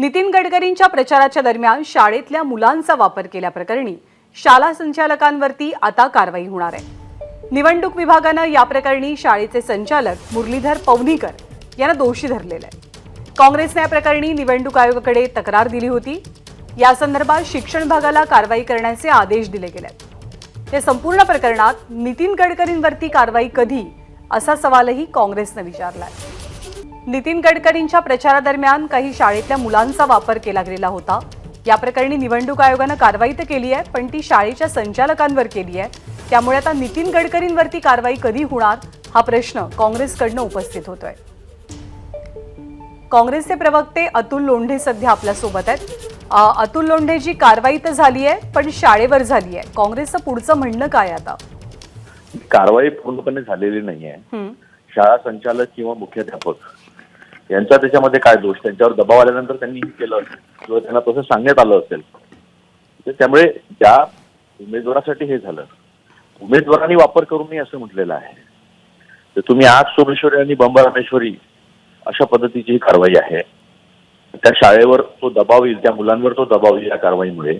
नितीन गडकरींच्या प्रचाराच्या दरम्यान शाळेतल्या मुलांचा वापर केल्याप्रकरणी शाला संचालकांवरती आता कारवाई होणार आहे. निवडणूक विभागानं या प्रकरणी शाळेचे संचालक मुरलीधर पवनीकर यांना दोषी धरलेलं आहे. काँग्रेसने या प्रकरणी निवडणूक आयोगाकडे तक्रार दिली होती. या संदर्भात शिक्षण विभागाला कारवाई करण्याचे आदेश दिले गेले या संपूर्ण प्रकरणात नितीन गडकरींवरती कारवाई कधी? असा सवालही काँग्रेसनं विचारलाय. नितीन गडकरींच्या प्रचारादरम्यान काही शाळेतल्या मुलांचा वापर केला गेलेला होता. या प्रकरणी निवडणूक आयोगानं कारवाई तर केली आहे पण ती शाळेच्या संचालकांवर केली आहे. त्यामुळे आता नितीन गडकरींवरती कारवाई कधी होणार हा प्रश्न काँग्रेसकडनं उपस्थित होतोय. काँग्रेसचे प्रवक्ते अतुल लोंढे सध्या आपल्यासोबत आहेत. अतुल लोंढे जी कारवाई तर झाली आहे पण शाळेवर झाली आहे. काँग्रेसचं पुढचं म्हणणं काय आता? कारवाई पूर्णपणे झालेली नाहीये. शाळा संचालक किंवा मुख्याध्यापक यांचा त्याच्यामध्ये काय दोष? त्यांच्यावर दबाव आल्यानंतर त्यांनी हे केलं असेल. किंवा त्यांना तसं सांगण्यात आलं असेल. तर त्यामुळे ज्या उमेदवारासाठी हे झालं उमेदवारांनी वापर करू नये असं म्हटलेलं आहे. तर तुम्ही आग सोमेश्वरी आणि बंब रामेश्वरी अशा पद्धतीची ही कारवाई आहे. त्या शाळेवर तो दबाव येईल त्या मुलांवर तो दबाव येईल या कारवाईमुळे.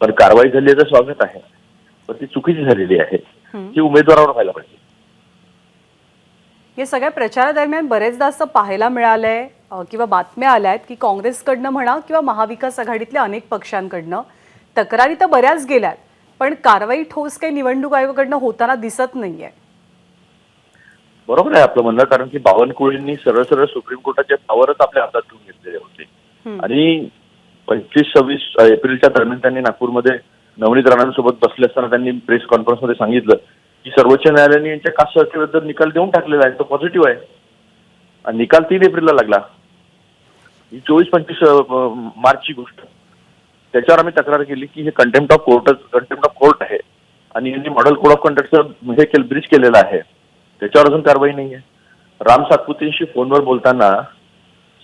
पण कारवाई झाली तर स्वागत आहे. पण ती चुकीची झालेली आहे. ती उमेदवारावर व्हायला पाहिजे. या सगळ्या प्रचारादरम्यान बरेचदा असं पाहायला मिळालंय अ, किंवा बातम्या आल्या आहेत की काँग्रेसकडनं म्हणा किंवा महाविकास आघाडीतल्या अनेक पक्षांकडनं. तक्रारी तर बऱ्याच गेल्यात पण कारवाई ठोस काही निवडणूक आयोगाकडनं होताना दिसत नाहीये. बरोबर आहे आपलं म्हणणं कारण की बावनकुळेंनी सरळ सरळ सुप्रीम कोर्टाचे पावरच आपल्या हातात ठेवून घेतलेले होते. आणि पंचवीस सव्वीस एप्रिलच्या दरम्यान त्यांनी नागपूरमध्ये नवनीत राणांसोबत बसले असताना त्यांनी प्रेस कॉन्फरन्समध्ये सांगितलं की सर्वोच्च न्यायालयाने यांच्या कास्ट सर्टिफिकेटबद्दल निकाल देऊन टाकलेला आहे तो पॉझिटिव्ह आहे. आणि निकाल तीन एप्रिलला लागला. ही चोवीस पंचवीस मार्चची गोष्ट. त्याच्यावर आम्ही तक्रार केली की हे contempt of court contempt of court आहे. आणि यांनी मॉडेल कोड ऑफ कंडक्टचं हे केल ब्रिज केलेलं आहे. त्याच्यावर अजून कारवाई नाही आहे. राम सातपुतेंशी फोनवर बोलताना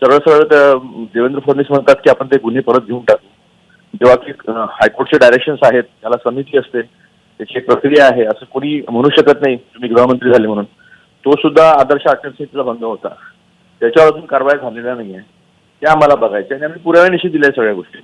सरळ सरळ देवेंद्र फडणवीस म्हणतात की आपण ते गुन्हे परत घेऊन टाकू. जेव्हा की हायकोर्टचे डायरेक्शन्स आहेत त्याला समिती असते. त्याची एक प्रक्रिया आहे. असं कोणी म्हणू शकत नाही तुम्ही गृहमंत्री झाले म्हणून. तो सुद्धा आदर्श आचारसंहितेचा भंग होता. त्याच्यावर अजून कारवाई झालेल्या नाही आहे त्या आम्हाला बघायच्या आणि आम्ही पुराव्यानिशी दिल्या सगळ्या गोष्टी.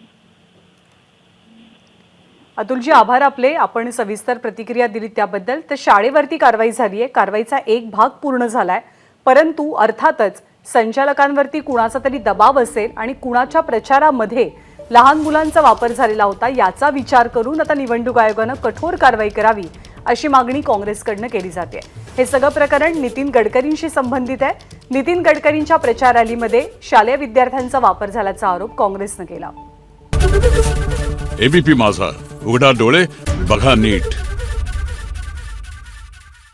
अतुलजी आभार आपले. आपण सविस्तर प्रतिक्रिया दिली त्याबद्दल. तर शाळेवरती कारवाई झाली आहे कारवाईचा एक भाग पूर्ण झालाय. परंतु अर्थातच संचालकांवरती कुणाचा तरी दबाव असेल आणि कुणाच्या प्रचारामध्ये लहान मुलांचा वापर झालेला होता याचा विचार करून आता निवडणूक आयोगानं कठोर कारवाई करावी अशी मागणी काँग्रेसकडनं केली जाते. हे सगळं प्रकरण नितीन गडकरींशी संबंधित आहे. नितीन गडकरींच्या प्रचार रॅलीमध्ये शालेय विद्यार्थ्यांचा वापर झाल्याचा आरोप काँग्रेसनं केला. एबीपी माझा. उघडा डोळे बघा नीट.